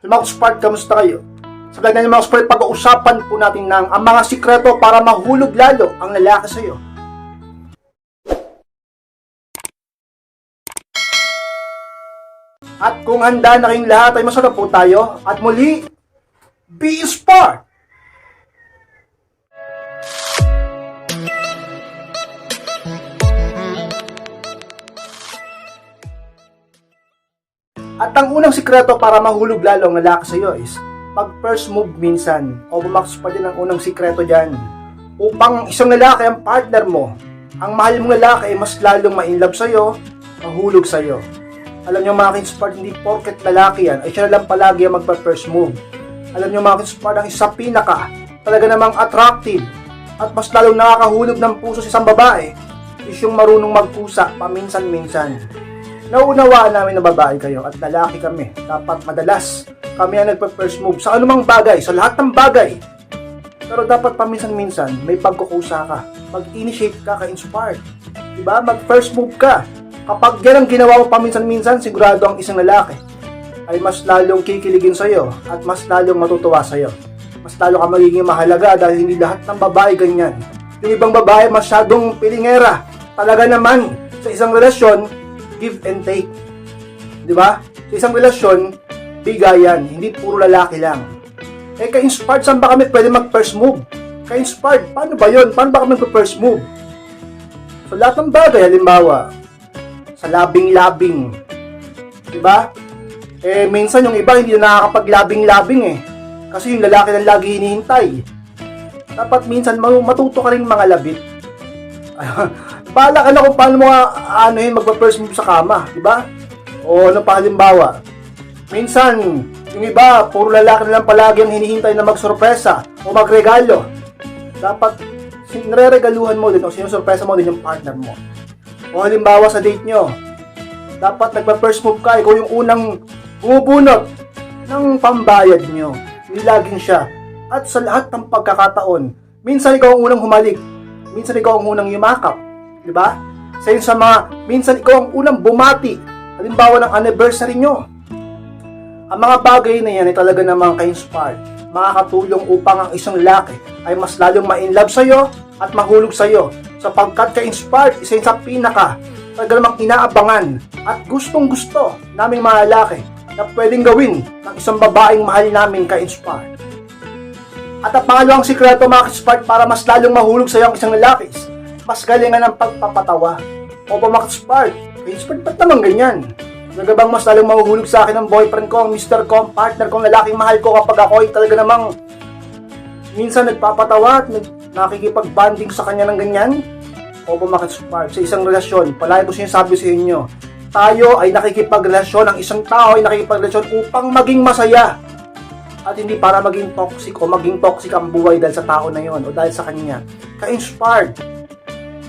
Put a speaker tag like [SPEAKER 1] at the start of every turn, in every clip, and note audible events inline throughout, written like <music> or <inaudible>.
[SPEAKER 1] Mga Spark, kamusta kayo? Sa vlog na mga Spark, pag-uusapan po natin ng ang mga sikreto para mahulog lalo ang lalaki sa'yo. At kung handa na kayong lahat ay masarap po tayo. At muli, be Spark! At ang unang sikreto para mahulog lalo ang lalaki sa'yo is pag first move minsan. O bumakas pa din ang unang sikreto dyan. Upang isang lalaki ang partner mo ang mahal mong lalaki ay mas lalong ma-inlove sa'yo mahulog sa'yo. Alam nyo mga kinspart hindi porket lalaki yan ay siya lang palagi ang magpa-first move. Alam nyo mga kinspart ang isa pinaka talaga namang attractive at mas lalong nakakahulog ng puso sa isang babae is yung marunong magpusa paminsan-minsan Nauunawaan namin na babae kayo at lalaki kami. Dapat madalas kami ang nagpa-first move sa anumang bagay, sa lahat ng bagay. Pero dapat paminsan-minsan may pagkukusa ka. Mag-initiate ka, ka-inspired. Diba? Mag-first move ka. Kapag yan ang ginawa mo paminsan-minsan, sigurado ang isang lalaki ay mas lalong kikiligin sa'yo at mas lalong matutuwa sa'yo. Mas lalo ka magiging mahalaga dahil hindi lahat ng babae ganyan. Yung ibang babae masyadong pilingera. Talaga naman, sa isang relasyon, give and take. Di ba? Sa isang relasyon, bigayan, hindi puro lalaki lang. Eh, ka-inspired, saan ba kami pwede mag-first move? Ka-inspired, paano ba yon? Paano ba kami mag-first move? Sa lahat ng bagay, halimbawa, sa labing-labing. Di ba? Eh, minsan yung iba hindi na nakakapag-labing-labing eh. Kasi yung lalaki lang lagi hinihintay. Dapat minsan ma- matuto ka rin mga labit. <laughs> Bahala ka na kung paano mo nga, ano yun, magpa-first move sa kama, di ba? O ano pa halimbawa, minsan, yung iba, puro lalaki na lang palagi ang hinihintay na magsorpresa o magregalo. Dapat, nare-regaluhan mo din o sinusurpresa mo din yung partner mo. O halimbawa sa date nyo, dapat nagpa-first move ka, ikaw yung unang bumubunot ng pambayad nyo. Hindi laging siya. At sa lahat ng pagkakataon, minsan ikaw ang unang humalik, minsan ikaw ang unang yumakap, di ba? Sa sa mga, minsan ikaw ang unang bumati, halimbawa ng anniversary nyo. Ang mga bagay na yan ay talaga namang ka-inspired, makakatulong upang ang isang lalaki ay mas lalong ma-inlove sa'yo at mahulog sa'yo sapagkat ka-inspired, isa yun sa pinaka talaga namang inaabangan at gustong gusto naming mga lalaki na pwedeng gawin ng isang babaeng mahal namin ka-inspired. At ang pangalawang sikreto mga ka-inspired para mas lalong mahulog sa'yo ang isang lalaki mas galingan ng pagpapatawa. O mga ka-inspired? Ka-inspired, ba't naman ganyan? Talaga bang mas lalong mahuhulog sa akin ang boyfriend ko, ang mister ko, ang partner ko, ang lalaking mahal ko kapag ako ay talaga namang minsan nagpapatawa at nakikipag-banding sa kanya ng ganyan? O ka-inspired? Sa isang relasyon, palagi ko sinasabi sa inyo, tayo ay nakikipagrelasyon, ang isang tao ay nakikipagrelasyon upang maging masaya at hindi para maging toxic o maging toxic ang buhay dahil sa tao na yon o dahil sa kanya. Ka-inspired.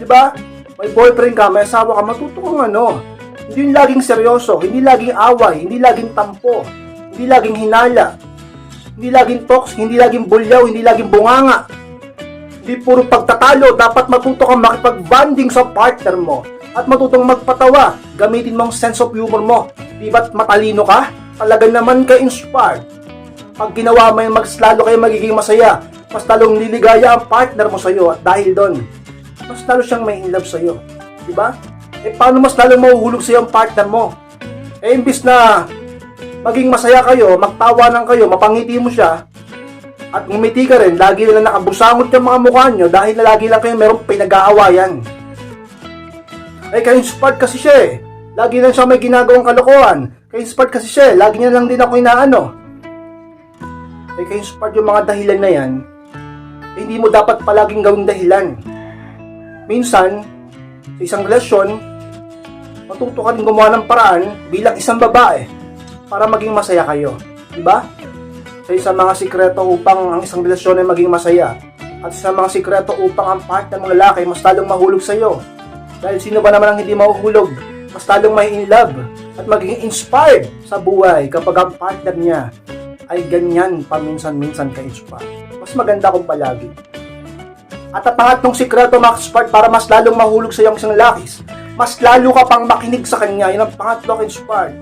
[SPEAKER 1] Di ba? May boyfriend ka, may asawa ka, matuto kang ano. Hindi yung laging seryoso, hindi laging away, hindi laging tampo, hindi laging hinala, hindi laging toxic, hindi laging bulyaw, hindi laging bunganga. Hindi puro pagtatalo, dapat matuto kang makipag-bonding sa partner mo at matutong magpatawa. Gamitin mo ang sense of humor mo. Di ba't matalino ka? Talaga naman ka inspired. Pag ginawa mo yung mas kayo magiging masaya, mas lalong liligaya ang partner mo sa'yo at dahil doon, mas lalo siyang may in love sa'yo. Di ba? Eh paano mas lalo mahuhulog sa'yo ang partner mo? Eh imbis na maging masaya kayo, magtawanan kayo, mapangiti mo siya, at ngumiti ka rin, lagi na nakabusangot yung mga mukha nyo dahil na lagi lang kayo merong pinag-aawayan. Eh, ka-inspired kasi siya eh. Lagi lang siya may ginagawang kalokohan. Ka-inspired kasi siya eh. Lagi niya lang din ako inaano. Eh, ka-inspired yung mga dahilan na yan, eh, hindi mo dapat palaging gawing dahilan. Minsan, sa isang relasyon, matuto ka rin gumawa ng paraan bilang isang babae para maging masaya kayo. Diba? Sa isang mga sikreto upang ang isang relasyon ay maging masaya. At sa mga sikreto upang ang partner ng lalaki mas lalong mahulog sa iyo. Dahil sino ba naman ang hindi mahuhulog? Mas lalong may in love at magiging inspired sa buhay kapag ang partner niya ay ganyan paminsan-minsan ka-inspired. Mas maganda kung palagi. At ang pangatlong sikreto mga ka-inspired para mas lalong mahulog sa iyo ang isang lalaki, mas lalo ka pang makinig sa kanya. Yan ang pangatlo ka-inspired.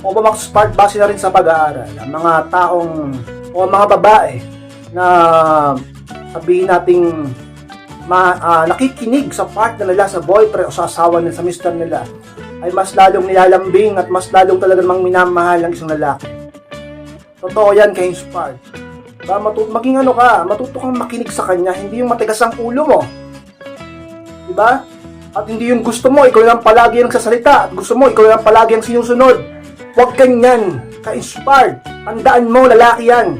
[SPEAKER 1] o ba smart base na rin sa pag-aaral ang mga taong o mga babae na sabihin nating ma, ah, nakikinig sa partner nila sa boyfriend o sa asawa nila sa mister nila ay mas lalong nilalambing at mas lalong talaga mang minamahal ang isang lalaki. Totoo yan kay Spark. Ba, matu- maging ano ka, matuto kang makinig sa kanya, hindi yung matigas ang ulo mo. Diba? At hindi yung gusto mo, ikaw lang palagi ang nagsasalita. At gusto mo, ikaw lang palagi ang sinusunod. Huwag ganyan. Ka-inspired. Tandaan mo, lalaki yan.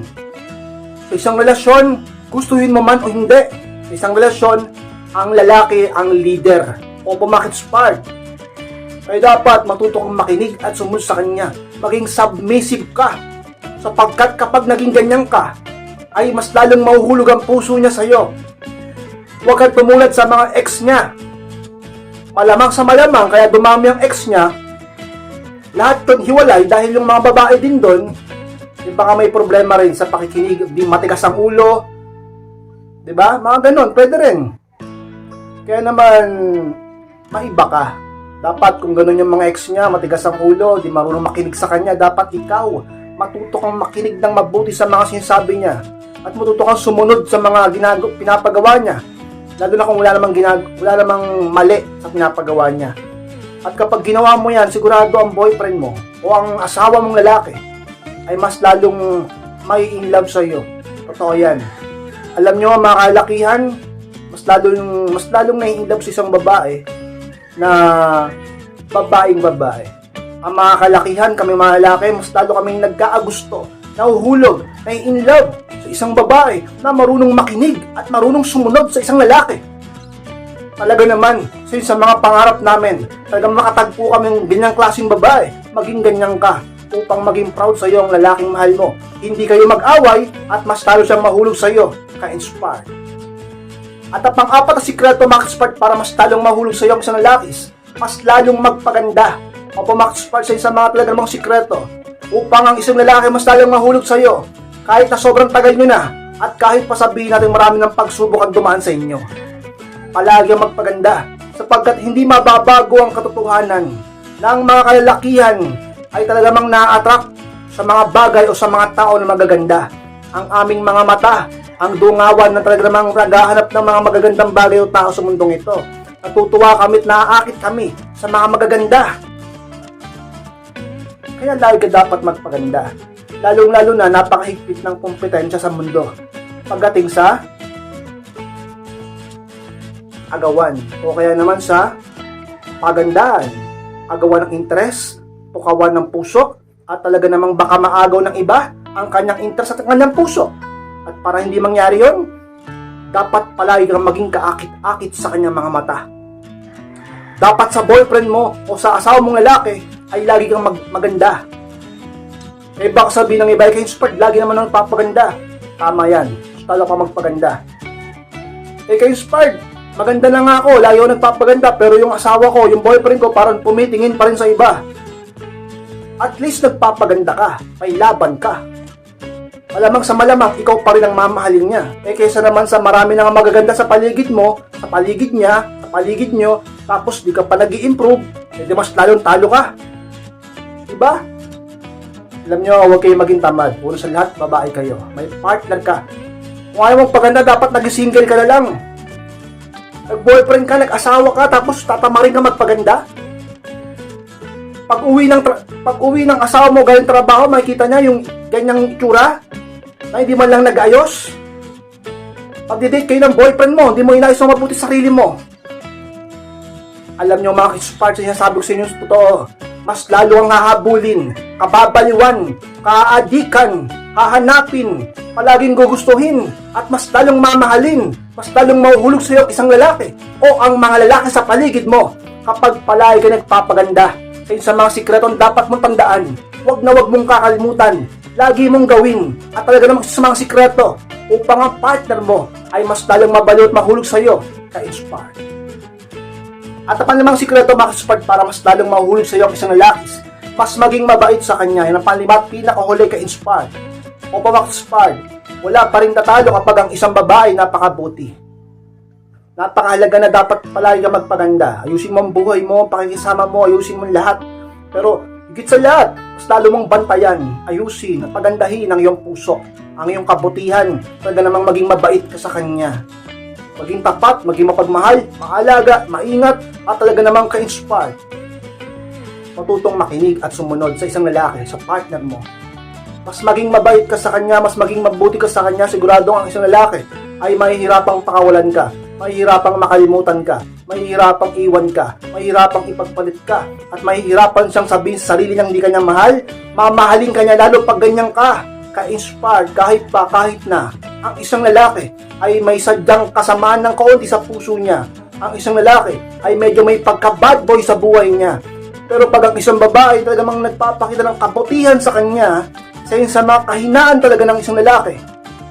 [SPEAKER 1] Sa isang relasyon, gustuhin mo man o hindi. Sa isang relasyon, ang lalaki ang leader. O pumakit-inspired. Kaya dapat matuto kang makinig at sumunod sa kanya. Maging submissive ka. Sapagkat kapag naging ganyan ka, ay mas lalong mahuhulog ang puso niya sa'yo. Huwag kang tumulad sa mga ex niya. Malamang sa malamang, kaya dumami ang ex niya, lahat doon hiwalay dahil yung mga babae din doon, di baka may problema rin sa pakikinig, di matigas ang ulo, di ba? Mga ganun, pwede rin. Kaya naman, maiba ka. Dapat kung ganun yung mga ex niya, matigas ang ulo, di marunong makinig sa kanya, dapat ikaw, matuto kang makinig ng mabuti sa mga sinasabi niya. At matuto kang sumunod sa mga ginag- pinapagawa niya. Lalo na kung wala namang, ginag- wala namang mali sa pinapagawa niya. At kapag ginawa mo yan, sigurado ang boyfriend mo o ang asawa mong lalaki ay mas lalong may in love sa iyo. Totoo yan. Alam nyo mga kalakihan, mas lalong, mas lalong nai love sa isang babae na babaeng babae. Ang mga kalakihan, kami mga lalaki, mas lalo kami nagkaagusto, nahuhulog, nai in love sa isang babae na marunong makinig at marunong sumunod sa isang lalaki talaga naman, since sa mga pangarap namin, talagang makatagpo kami ng ganyang klaseng babae, maging ganyan ka, upang maging proud sa iyo ang lalaking mahal mo. Hindi kayo mag-away at mas talo siyang mahulog sa iyo, ka-inspire. At ang pang-apat na sikreto, Max-Spart, para mas talong mahulog sa iyo ang isang lalakis, mas lalong magpaganda. O po Max-Spart sa mga talaga namang sikreto, upang ang isang lalaki mas lalong mahulog sa iyo, kahit na sobrang tagal nyo na, at kahit pa sabihin natin marami ng pagsubok ang dumaan sa inyo palagi ang magpaganda sapagkat hindi mababago ang katotohanan na ang mga kalalakihan ay talagamang na-attract sa mga bagay o sa mga tao na magaganda. Ang aming mga mata, ang dungawan na talagamang naghahanap ng mga magagandang bagay o tao sa mundong ito. Natutuwa kami at naaakit kami sa mga magaganda. Kaya lagi ka dapat magpaganda. Lalong-lalo na napakahigpit ng kompetensya sa mundo. Pagdating sa agawan o kaya naman sa pagandaan, agawan ng interes, pukawan ng puso, at talaga namang baka maagaw ng iba ang kanyang interes at ang kanyang puso. At para hindi mangyari yon, dapat palagi kang maging kaakit-akit sa kanyang mga mata. Dapat sa boyfriend mo o sa asawa mong lalaki ay lagi kang mag- maganda. Eh baka sabihin ng iba, kayo sport, lagi naman ang papaganda. Tama yan, talo ka magpaganda. Eh kayo sport, maganda na nga ako, lagi ako nagpapaganda, pero yung asawa ko, yung boyfriend ko, parang pumitingin pa rin sa iba. At least nagpapaganda ka, may laban ka. Malamang sa malamang, ikaw pa rin ang mamahalin niya. Eh kaysa naman sa marami nang magaganda sa paligid mo, sa paligid niya, sa paligid nyo, tapos di ka pa nag improve eh di mas lalong talo ka. Diba? Alam nyo, huwag kayo maging tamad. Puro sa lahat, babae kayo. May partner ka. Kung ayaw mong paganda, dapat nag-single ka na lang. Nag-boyfriend ka, nag-asawa ka, tapos tatamarin ka magpaganda? Pag uwi ng pag uwi ng asawa mo galing trabaho, makikita niya yung ganyang itsura na hindi man lang nag-ayos. Pag date kayo ng boyfriend mo, hindi mo inayos ng mabuti sa sarili mo. Alam niyo mga kisparts, sinasabi ko sa inyo totoo, mas lalo ang hahabulin, kababaliwan, kaadikan, hahanapin, palaging gugustuhin, at mas lalong mamahalin, mas lalong mahuhulog sa iyo isang lalaki o ang mga lalaki sa paligid mo kapag palagi ka nagpapaganda. Kaya sa mga sikretong dapat mong tandaan, huwag na huwag mong kakalimutan, lagi mong gawin, at talaga namang sa mga sikreto upang ang partner mo ay mas lalong mabaliw at mahulog sa iyo ka-inspire. At ang panlimang sikreto mga kaspart para mas lalong mahulog sa iyo ang isang lalaki, mas maging mabait sa kanya. Yan ang panlima at pinakahuli ka-inspired. O pa mga kaspart, wala pa rin tatalo kapag ang isang babae napakabuti. Napakahalaga na dapat palagi ka magpaganda. Ayusin mo ang buhay mo, pakikisama mo, ayusin mo lahat. Pero Higit sa lahat, mas lalo mong bantayan, ayusin, at pagandahin ang iyong puso, ang iyong kabutihan, talaga namang maging mabait ka sa Kanya. Maging tapat, maging mapagmahal, maalaga, maingat, at talaga namang ka-inspired. Matutong makinig at sumunod sa isang lalaki, sa partner mo. Mas maging mabait ka sa kanya, mas maging mabuti ka sa kanya, siguradong ang isang lalaki ay mahihirapang pakawalan ka, mahihirapang makalimutan ka, mahihirapang iwan ka, mahihirapang ipagpalit ka, at mahihirapan siyang sabihin sa sarili niyang hindi kanya mahal, mamahalin ka niya lalo pag ganyan ka, ka-inspired kahit pa kahit na ang isang lalaki ay may sadyang kasamaan ng kaunti sa puso niya. Ang isang lalaki ay medyo may pagka-bad boy sa buhay niya. Pero pag ang isang babae talagang nagpapakita ng kabutihan sa kanya, sa sa mga kahinaan talaga ng isang lalaki,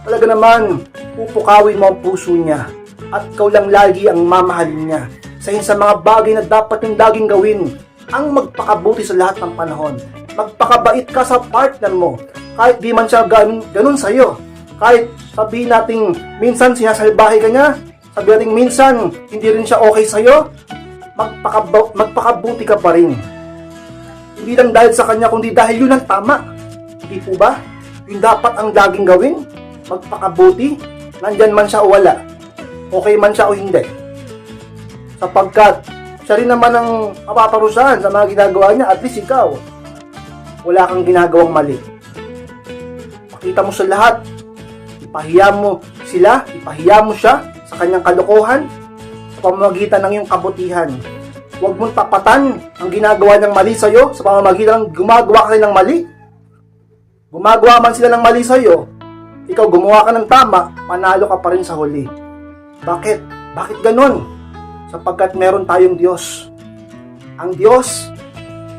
[SPEAKER 1] talaga naman pupukawin mo ang puso niya at ikaw lang lagi ang mamahalin niya. Sa sa mga bagay na dapat yung laging gawin, ang magpakabuti sa lahat ng panahon. Magpakabait ka sa partner mo, kahit di man siya ganun, ganun sa'yo. Kahit sabihin nating minsan sinasalbahe ka niya, sabihin nating minsan hindi rin siya okay sa'yo, magpakab- magpakabuti ka pa rin. Hindi lang dahil sa kanya, kundi dahil yun ang tama. Hindi po ba? Yun dapat ang laging gawin. Magpakabuti. Nandyan man siya o wala. Okay man siya o hindi. Sapagkat siya rin naman ang mapaparusahan sa mga ginagawa niya. At least ikaw, wala kang ginagawang mali. Pakita mo sa lahat. Ipahiya mo sila, ipahiya mo siya sa kanyang kalokohan sa pamamagitan ng iyong kabutihan. Huwag mong tapatan ang ginagawa ng mali sa'yo sa pamamagitan ng gumagawa ka ng mali. Gumagawa man sila ng mali sa'yo, ikaw gumawa ka ng tama, panalo ka pa rin sa huli. Bakit? Bakit ganun? Sapagkat meron tayong Diyos. Ang Diyos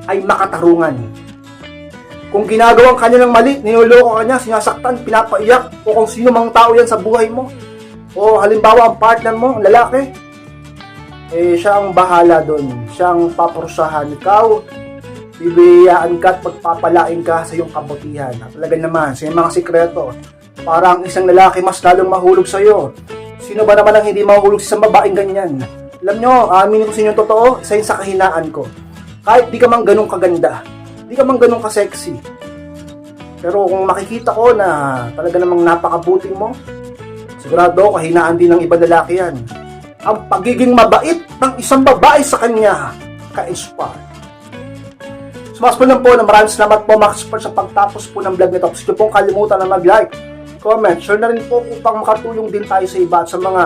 [SPEAKER 1] ay makatarungan. Kung ginagawang kanya ng mali, niloloko ka niya, sinasaktan, pinapaiyak, o kung sino mang tao yan sa buhay mo, o halimbawa ang partner mo, ang lalaki, eh siya ang bahala doon. Siya ang paparusahan. Ikaw, bibiyaan ka at pagpapalain ka sa iyong kabutihan. Talaga naman, sa mga sikreto, para ang isang lalaki mas lalong mahulog sa iyo. Sino ba naman ang hindi mahulog sa babaeng ganyan? Alam nyo, aminin ko sa inyo totoo, isa yun sa kahinaan ko. Kahit di ka man ganun kaganda, di ka man ganun ka-sexy. Pero kung makikita ko na talaga namang napakabuti mo, sigurado kahinaan din ng ibang lalaki yan. Ang pagiging mabait ng isang babae sa kanya, ka-inspire. Sumas po lang po na maraming salamat po mga ka-support sa pagtapos po ng vlog nito. Please nyo pong kalimutan na mag-like, comment, share na rin po upang makatulong din tayo sa iba at sa mga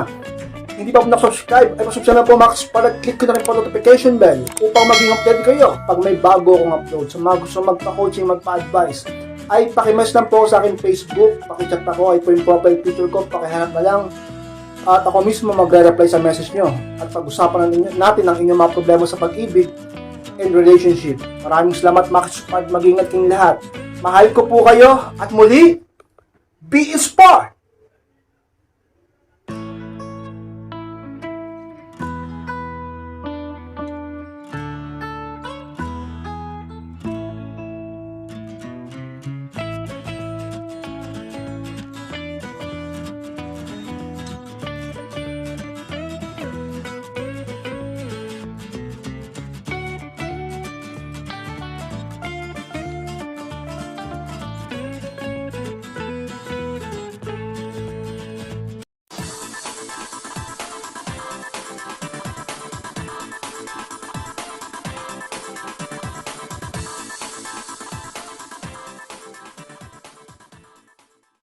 [SPEAKER 1] hindi pa po nakasubscribe, ay pasubscribe na po mga para click ko na rin po notification bell upang maging update kayo pag may bago akong upload. Sa mga gusto magpa-coaching, magpa-advise, ay pakimess lang po sa akin Facebook, pakichat ako, ay po yung profile picture ko, pakihanap na lang. At ako mismo magre-reply sa message nyo at pag-usapan natin ang inyong mga problema sa pag-ibig and relationship. Maraming salamat mga kasupport, mag-ingat kayong lahat. Mahal ko po kayo at muli, be inspired!